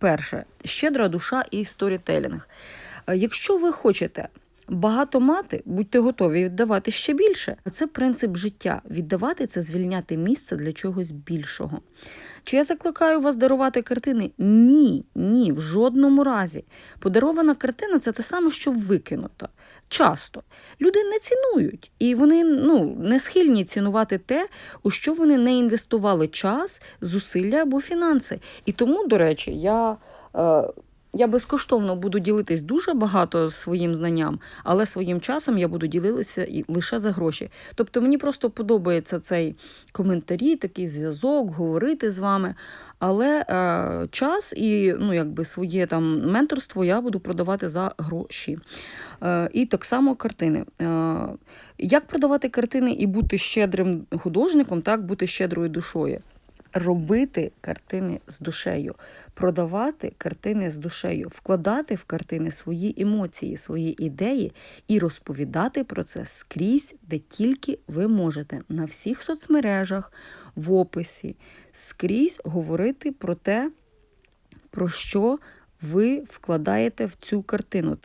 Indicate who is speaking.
Speaker 1: перше, щедра душа і сторітелінг. Е, Якщо ви хочете багато мати, будьте готові віддавати ще більше. А Це принцип життя. Віддавати це звільняти місце для чогось більшого. Чи я закликаю вас дарувати картини? Ні, ні, в жодному разі. Подарована картина це те саме, що викинута. Часто люди не цінують, і вони ну, не схильні цінувати те, у що вони не інвестували час, зусилля або фінанси. І тому, до речі, я. Е, я безкоштовно буду ділитись дуже багато своїм знанням, але своїм часом я буду ділитися лише за гроші. Тобто мені просто подобається цей коментарі, такий зв'язок, говорити з вами. Але е, час і ну, якби своє там менторство я буду продавати за гроші. Е, і так само картини. Е, як продавати картини і бути щедрим художником, так бути щедрою душою? Робити картини з душею, продавати картини з душею, вкладати в картини свої емоції, свої ідеї і розповідати про це скрізь, де тільки ви можете, на всіх соцмережах, в описі, скрізь говорити про те, про що ви вкладаєте в цю картину.